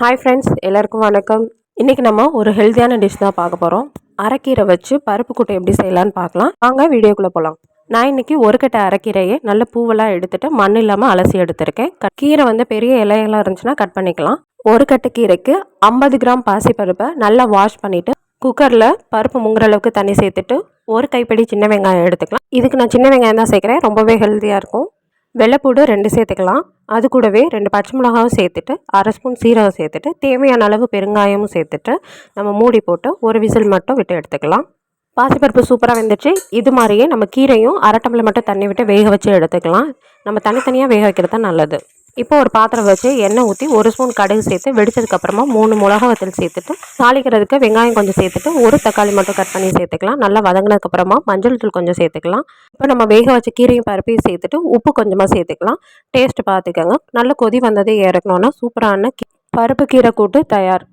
Hi friends எல்லாருக்கும் வணக்கம். இன்றைக்கி நம்ம ஒரு ஹெல்த்தியான டிஷ் தான் பார்க்க போகிறோம் அரைக்கீரை வச்சு பருப்பு கூட்டை எப்படி செய்யலான்னு பார்க்கலாம். வாங்க வீடியோக்குள்ளே போகலாம் நான் இன்றைக்கி ஒரு கட்டை அரைக்கீரையை நல்ல பூவெல்லாம் எடுத்துகிட்டு மண் இல்லாமல் அலசி எடுத்திருக்கேன். கீரை வந்து பெரிய இலையெல்லாம் இருந்துச்சுன்னா கட் பண்ணிக்கலாம். ஒரு கட்டு கீரைக்கு ஐம்பது கிராம் பாசிப்பருப்பை நல்லா வாஷ் பண்ணிவிட்டு குக்கரில் பருப்பு முங்குற அளவுக்கு தண்ணி சேர்த்துட்டு ஒரு கைப்பிடி சின்ன வெங்காயம் எடுத்துக்கலாம். இதுக்கு நான் சின்ன வெங்காயம் தான் சேர்க்குறேன். ரொம்பவே ஹெல்த்தியாக இருக்கும். வெள்ளைப்பூடு ரெண்டு சேர்த்துக்கலாம். அது கூடவே ரெண்டு பச்சை மிளகாவும் சேர்த்துட்டு அரை ஸ்பூன் சீரகம் சேர்த்துட்டு தேவையான அளவு பெருங்காயமும் சேர்த்துட்டு நம்ம மூடி போட்டு ஒரு விசில் மட்டும் விட்டு எடுத்துக்கலாம். பாசிப்பருப்பு சூப்பராக வெந்துச்சு இது மாதிரியே நம்ம கீரையும் அரை டம்ளர் மட்டும் தண்ணி விட்டு வேக வச்சு எடுத்துக்கலாம். நம்ம தனித்தனியாக வேக வைக்கிறது தான் நல்லது. இப்போ ஒரு பாத்திரம் வச்சு எண்ணெய் ஊற்றி ஒரு ஸ்பூன் கடுகு சேர்த்து வெடிச்சதுக்கப்புறமா மூணு மிளகா வத்தல் சேர்த்துட்டு தாளிக்கிறதுக்கு வெங்காயம் கொஞ்சம் சேர்த்துட்டு ஒரு தக்காளி மட்டும் கட் பண்ணி சேர்த்துக்கலாம். நல்லா வதங்கினதுக்கப்புறமா மஞ்சள் தூள் கொஞ்சம் சேர்த்துக்கலாம். இப்போ நம்ம வேக வச்ச கீரையும் பருப்பையும் சேர்த்துட்டு உப்பு கொஞ்சமாக சேர்த்துக்கலாம். டேஸ்ட் பார்த்துக்கோங்க நல்ல கொதி வந்ததே இறக்கணுன்னா சூப்பரான பருப்பு கீரை கூட்டு தயார்.